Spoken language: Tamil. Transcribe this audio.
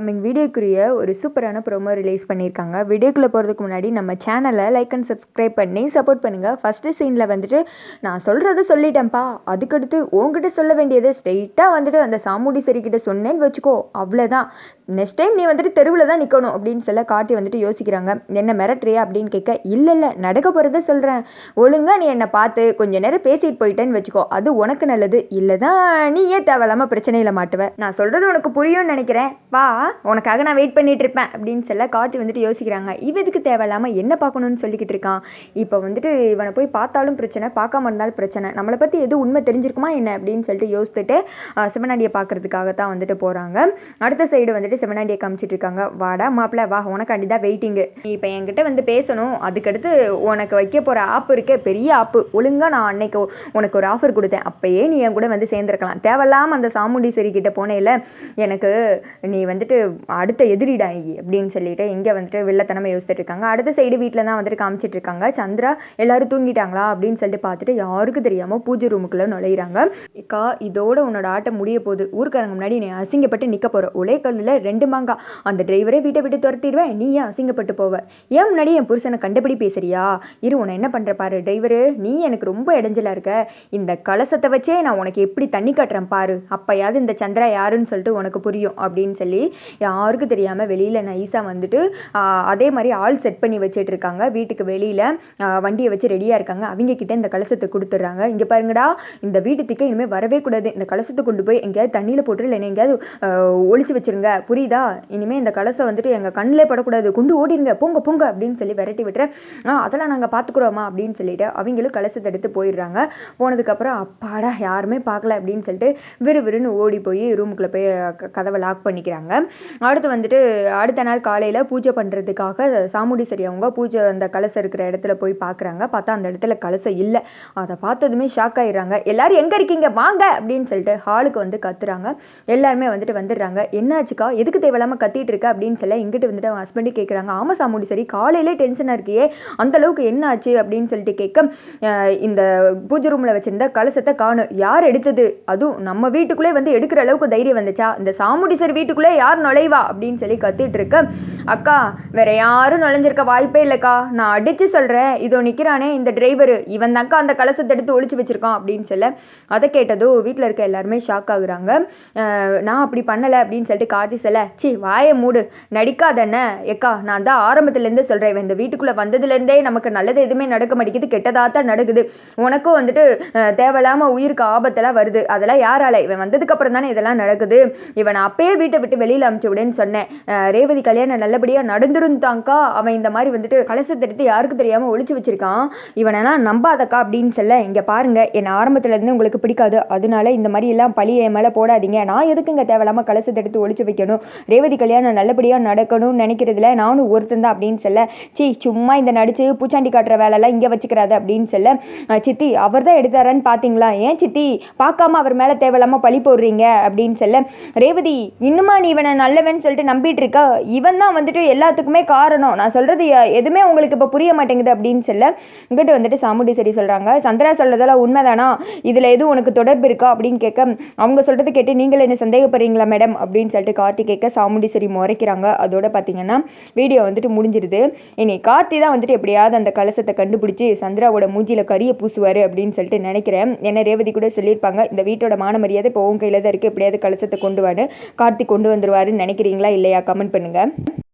கம்மிங் வீடியோக்குரிய ஒரு சூப்பரான ப்ரோமோ ரிலீஸ் பண்ணியிருக்காங்க. வீடியோக்குள்ளே போகிறதுக்கு முன்னாடி நம்ம சேனலை லைக் அண்ட் சப்ஸ்கிரைப் பண்ணி சப்போர்ட் பண்ணுங்கள் ஃபஸ்ட்டு சீனில் வந்துட்டு நான் சொல்கிறத சொல்லிட்டேன்ப்பா. அதுக்கடுத்து உங்ககிட்ட சொல்ல வேண்டியதை ஸ்ட்ரெயிட்டாக வந்துட்டு அந்த சாமுடி சரிக்கிட்ட சொன்னேன்னு வச்சுக்கோ. அவ்வளோதான் நெக்ஸ்ட் டைம் நீ வந்துட்டு தெருவில் தான் நிற்கணும் அப்படின்னு சொல்ல கார்த்தி வந்துட்டு யோசிக்கிறாங்க. என்ன மிரட்டுறியா அப்படின்னு கேட்க இல்லை இல்லை நடக்க போகிறத சொல்கிறேன் ஒழுங்காக நீ என்னை பார்த்து கொஞ்சம் நேரம் பேசிட்டு போயிட்டேன்னு வச்சுக்கோ. அது உனக்கு நல்லது. இல்லை தான் நீ ஏன் தேவையில்லாமல் பிரச்சனையில் மாட்டுவ? நான் சொல்கிறது உனக்கு புரியும்னு நினைக்கிறேன். வா. உனக்காக நான் வெயிட் பண்ணிட்டு இருப்பேன் அப்படின்னு சொல்ல காட்டி வந்துட்டு யோசிக்கிறாங்க. இவ எதுக்கு தேவையில்லாமல் என்ன பார்க்கணும்னு சொல்லிக்கிட்டு இருக்கான் இப்போ வந்துட்டு இவனை போய் பார்த்தாலும் பிரச்சனை பார்க்காம இருந்தாலும் பிரச்சனை. நம்மளை பற்றி எதுவும் உண்மை தெரிஞ்சிருக்குமா என்ன அப்படின்னு சொல்லிட்டு யோசித்துட்டு ஆஹ், சிவனாண்டியை பார்க்கறதுக்காக தான் வந்துட்டு போகிறாங்க அடுத்த சைடு வந்துட்டு சிவனாண்டியை காமிச்சிட்டு இருக்காங்க. வாடா மாப்பிள்ள வா உனக்காண்டி தான் வெயிட்டிங்கு நீ இப்போ என்கிட்ட வந்து பேசணும். அதுக்கடுத்து உனக்கு வைக்க போகிற ஆப் இருக்கே பெரிய ஆப்பு ஒழுங்காக நான் அன்னைக்கு உனக்கு ஒரு ஆஃபர் கொடுத்தேன். அப்போயே நீ என் கூட வந்து சேர்ந்துருக்கலாம். தேவையில்லாமல் அந்த சாமுண்டீஸ்வரி கிட்ட போனேல எனக்கு நீ வந்துட்டு அடுத்த எதிரிடா அப்படின்னு சொல்லிட்டு இங்கே வந்துட்டு வில்லத்தனமாக யோசிச்சுட்டு இருக்காங்க. அடுத்த சைடு வீட்டில் தான் வந்துட்டு காமிச்சிட்டு இருக்காங்க. சந்திரா எல்லாரும் தூங்கிட்டாங்களா அப்படின்னு சொல்லிட்டு பார்த்துட்டு யாருக்கும் தெரியாமல் பூஜை ரூமுக்குள்ளே நுழையிறாங்க. அக்கா இதோட உன்னோட ஆட்டம் முடிய போகுது. ஊர்க்காரங்க முன்னாடி நீ அசிங்கப்பட்டு நிற்க போகிற ஒரே கல்லில் ரெண்டு மாங்கா. அந்த டிரைவரே வீட்டை விட்டு துரத்திடுவேன். நீ ஏன் அசிங்கப்பட்டு போவ? ஏன் முன்னாடி என் புருஷனை கண்டுபிடி பேசுறியா? இரு உன்னை என்ன பண்ணுற பாரு. டிரைவரு நீ எனக்கு ரொம்ப இடைஞ்சலாக இருக்க. இந்த கலசத்தை வச்சே நான் உனக்கு எப்படி தண்ணி காட்டுறேன் பாரு. அப்பயாவது இந்த சந்திரா யாருன்னு சொல்லிட்டு உனக்கு புரியும் அப்படின்னு சொல்லி யாருக்கும் தெரியாமல் வெளியில் நைஸாக வந்துட்டு அதே மாதிரி ஆள் செட் பண்ணி வச்சுட்டு இருக்காங்க. வீட்டுக்கு வெளியில் வண்டியை வச்சு ரெடியாக இருக்காங்க. அவங்க கிட்ட இந்த கலசத்தை கொடுத்துட்றாங்க. இங்கே பாருங்கடா இந்த வீட்டுக்கு இனிமேல் வரவே கூடாது. இந்த கலசத்தை கொண்டு போய் எங்கேயாவது தண்ணியில் போட்டு இல்லை எங்கேயாவது ஒழிச்சு வச்சுருங்க வச்சிருங்க. புரியுதா? இனிமேல் இந்த கலசம் வந்துட்டு எங்கள் கண்ணிலே படக்கூடாது. கொண்டு ஓடிடுங்க போங்க போங்க அப்படின்னு சொல்லி விரட்டி விட்டுறேன். ஆ அதெல்லாம் நாங்கள் பார்த்துக்குறோமா அப்படின்னு சொல்லிட்டு அவங்களும் கலசத்தை எடுத்து போயிடுறாங்க. போனதுக்கப்புறம் அப்பாடா யாருமே பார்க்கல அப்படின்னு சொல்லிட்டு விறுவிறுன்னு ஓடி போய் ரூமுக்குள்ளே போய் க- கதவை லாக் பண்ணிக்கிறாங்க. அடுத்து வந்துட்டு அடுத்த நாள் காலையில் பூஜை பண்ணுறதுக்காக சாமுண்டீஸ்வரி அவங்க பூஜை அந்த கலசம் இருக்கிற இடத்துல போய் பார்க்குறாங்க பார்த்தா அந்த இடத்துல கலசம் இல்லை. அதை பார்த்ததுமே ஷாக் ஆகிடுறாங்க எல்லோரும் எங்கே இருக்கீங்க? வாங்க! அப்படின்னு சொல்லிட்டு ஹாலுக்கு வந்து கத்துறாங்க. எல்லாருமே வந்துட்டு வந்துடுறாங்க. என்னாச்சுக்கா? எதுக்கு தேவையில்லாமல் கத்திட்டு இருக்க? அப்படின்னு சொல்ல இங்கிட்டு வந்துட்டு அவங்க ஹஸ்பண்டு கேட்குறாங்க ஆமாம் சாமுண்டீஸ்வரி காலையிலே டென்ஷனாக இருக்கியே. அந்தளவுக்கு என்ன ஆச்சு அப்படின்னு சொல்லிட்டு கேட்க இந்த பூஜை ரூமில் வச்சுருந்த கலசத்தை காணும். யார் எடுத்தது? அதுவும் நம்ம வீட்டுக்குள்ளே வந்து எடுக்கிற அளவுக்கு தைரியம் வந்துச்சா? இந்த சாமுண்டீஸ்வரி வீட்டுக்குள்ளே யார் நுழைவா அப்படின்னு சொல்லி கத்திட்டு இருக்க அக்கா வேற யாரும் நுழைஞ்சிருக்க வாய்ப்பே இல்லைக்கா. நான் அடிச்சு சொல்கிறேன் இதோ நிற்கிறானே இந்த டிரைவர் இவன் தான்க்கா அந்த கலசத்தை எடுத்து ஒழிச்சு வச்சிருக்கான் அப்படின்னு சொல்ல அதை கேட்டதோ வீட்டில் இருக்க எல்லாருமே ஷாக் ஆகுறாங்க. நான் அப்படி பண்ணலை அப்படின்னு சொல்லிட்டு காட்டி சொல்ல சி வாயை மூடு. நடிக்காதண்ணே எக்கா நான் தான் ஆரம்பத்துலேருந்தே சொல்கிறேன் இவன் இந்த வீட்டுக்குள்ளே வந்ததுலேருந்தே நமக்கு நல்லது எதுவுமே நடக்க மாட்டேங்குது. கெட்டதாக தான் நடக்குது. உனக்கும் வந்துட்டு தேவையில்லாமல் உயிருக்கு ஆபத்தெல்லாம் வருது. அதெல்லாம் யாரால? இவன் வந்ததுக்கப்புறம் தானே இதெல்லாம் நடக்குது. இவன் அப்பயே வீட்டை விட்டு வெளியில் அமுச்சு விடுன்னு சொன்னேன் ரேவதி கல்யாணம் நல்லபடியாக நடந்துருந்தாங்க்கா அவன் இந்த மாதிரி வந்துட்டு கலசத்தை எடுத்து யாருக்கும் தெரியாமல் ஒழிச்சு வச்சிருக்கான். இவனெல்லாம் நம்பாதக்கா அப்படின்னு சொல்ல இங்கே பாருங்க என் ஆரம்பத்துலேருந்து உங்களுக்கு பிடிக்காது. அதனால இந்த மாதிரி எல்லாம் பழி என் மேலே போடாதீங்க. நான் எதுக்குங்க தேவையில்லாமல் கலசத்தை எடுத்து ஒழிச்சு வைக்கணும்? ரேவதி கல்யாணம் நல்லபடியாக நடக்கணும்னு நினைக்கிறதுல நானும் ஒருத்தன் தான் அப்படின்னு சொல்ல சி சும்மா இந்த நடிச்சு பூச்சாண்டி காட்டுற வேலைலாம் இங்கே வச்சுக்கிறாது அப்படின்னு சொல்ல சித்தி அவர் தான் எடுத்தாரான்னு பார்த்தீங்களா ஏன் சித்தி? பார்க்காம அவர் மேலே தேவையில்லாமல் பழி போடுறீங்க? அப்படின்னு சொல்ல ரேவதி இன்னுமா நீ இவனை நல்லவன் சொல்லிட்டு நம்பிட்டு இருக்க இவன் தான் வந்துட்டு எல்லாத்துக்குமே காரணம். நான் சொல்கிறது எதுவுமே உங்களுக்கு இப்போ புரிய மாட்டேங்குது அப்படின்னு சொல்ல இங்கிட்ட வந்துட்டு சாமுண்டி சரி சொல்கிறாங்க சந்திரா சொல்கிறதெல்லாம் உண்மைதானா? இதில் எதுவும் உனக்கு தொடர்பு இருக்கா? அப்படின்னு கேட்க அவங்க சொல்கிறது கேட்டு நீங்கள் என்ன சந்தேகப்படுறீங்களா மேடம் அப்படின்னு சொல்லிட்டு கார்த்தி கேட்க சாமுண்டி சரி முறைக்கிறாங்க. அதோட பார்த்தீங்கன்னா வீடியோ வந்துட்டு முடிஞ்சிருது. இனி கார்த்தி தான் வந்துட்டு எப்படியாவது அந்த கலசத்தை கண்டுபிடிச்சி சந்திராவோட மூஞ்சியில் கரியை பூசுவார் அப்படின்னு சொல்லிட்டு நினைக்கிறேன். என்ன ரேவதி கூட சொல்லியிருப்பாங்க இந்த வீட்டோட மான மரியாதை இப்போ உன் கையில் தான் இருக்குது எப்படியாவது கலசத்தை கொண்டு வாடு கார்த்தி கொண்டு வந்துடுவார் நினைக்கிறீங்களா இல்லையா? கமெண்ட் பண்ணுங்கள்